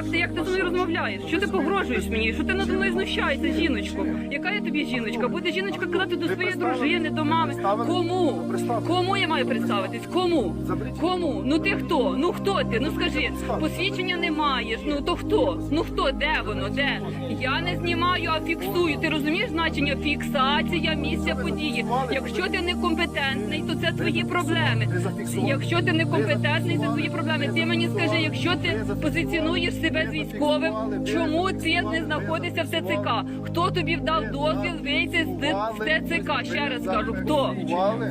Як ти, як ти зі мною розмовляєш? Що ти погрожуєш мені? Що ти наді мною знущаєшся, жіночко? Яка я тобі жіночка? Буде жіночка казати до своєї дружини, до мами. Кому? Кому я маю представитись? Кому? Кому? Ну ти хто? Ну хто ти? Ну скажи, посвідчення не маєш. Ну то хто? Ну хто? Де воно? Де? Я не знімаю, а фіксую. Ти розумієш значення фіксація місця події? Якщо ти некомпетентний, то це твої проблеми. Якщо ти некомпетентний, це твої проблеми. Ти мені скажи, якщо ти позиціонуєш себе з військовим, чому ти не знаходишся в ТЦК? Хто тобі вдав дозвіл вийти з ТЦК? Ще раз кажу, хто?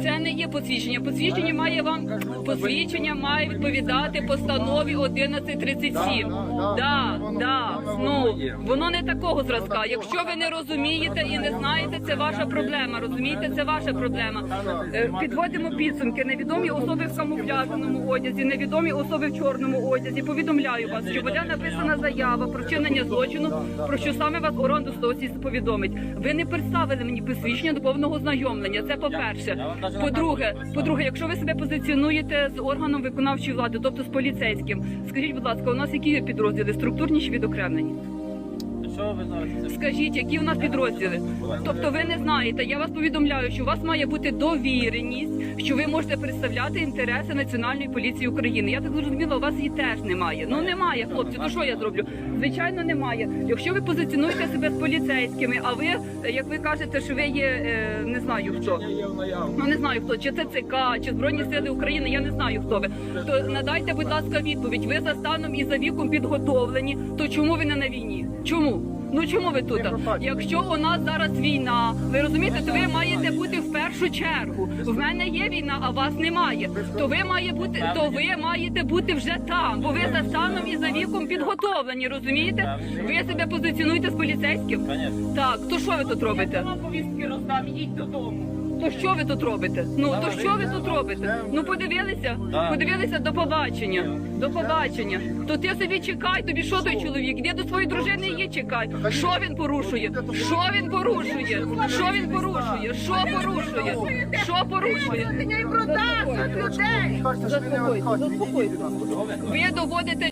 Це не є посвідчення. Посвідчення має вам посвідчення має відповідати постанові 1137. Да, да. Ну воно не такого зразка. Якщо ви не розумієте і не знаєте, це ваша проблема. Розумієте, це ваша проблема. Е, Підводимо підсумки. Невідомі особи в камуфляженому одязі, невідомі особи в чорному одязі. Повідомляю вас, що буде написана заява про вчинення злочину, про що саме вас ОРОН до повідомить. Ви не представили мені посвідчення до повного знайомлення. Це по-перше. По-друге, по-друге, якщо ви себе позиціонуєте з органом виконавчої влади, тобто з поліцейським, скажіть, будь ласка, у нас які підрозділи структурні чи відокремлені? Що ви зараз? це- Скажіть, які у нас підрозділи? Тобто ви не знаєте. Я вас повідомляю, що у вас має бути довіреність, що ви можете представляти інтереси Національної поліції України. Я так зрозуміла, у вас її теж немає. Ну немає, хлопці. То що я зроблю? Звичайно, немає. Якщо ви позиціонуєте себе з поліцейськими, а ви, як ви кажете, що ви є е, не знаю хто. Ну не знаю хто, чи ТЦК, чи Збройні Сили України, я не знаю хто ви. То надайте, будь ласка, відповідь. Ви за станом і за віком підготовлені. То чому ви не на війні? Чому? Ну чому ви тут? Якщо у нас зараз війна, ви розумієте, то ви маєте бути в першу чергу. В мене є війна, а вас немає. То ви має бути, то ви маєте бути вже там, бо ви за станом і за віком підготовлені. Розумієте? Ви себе позиціонуєте з поліцейським. Так, то що ви тут робите? Я вам повістки роздам, ідіть додому. То що ви тут робите? Ну то що ви тут робите? Ну подивилися? Подивилися до побачення. До побачення. То ти собі чекай, тобі що той чоловік? Іди до своєї дружини її чекай. Що він порушує? Що він порушує? Що він порушує? Що порушує? Що порушує? Людей. Заспокойтесь, заспокойтесь. Ви доводите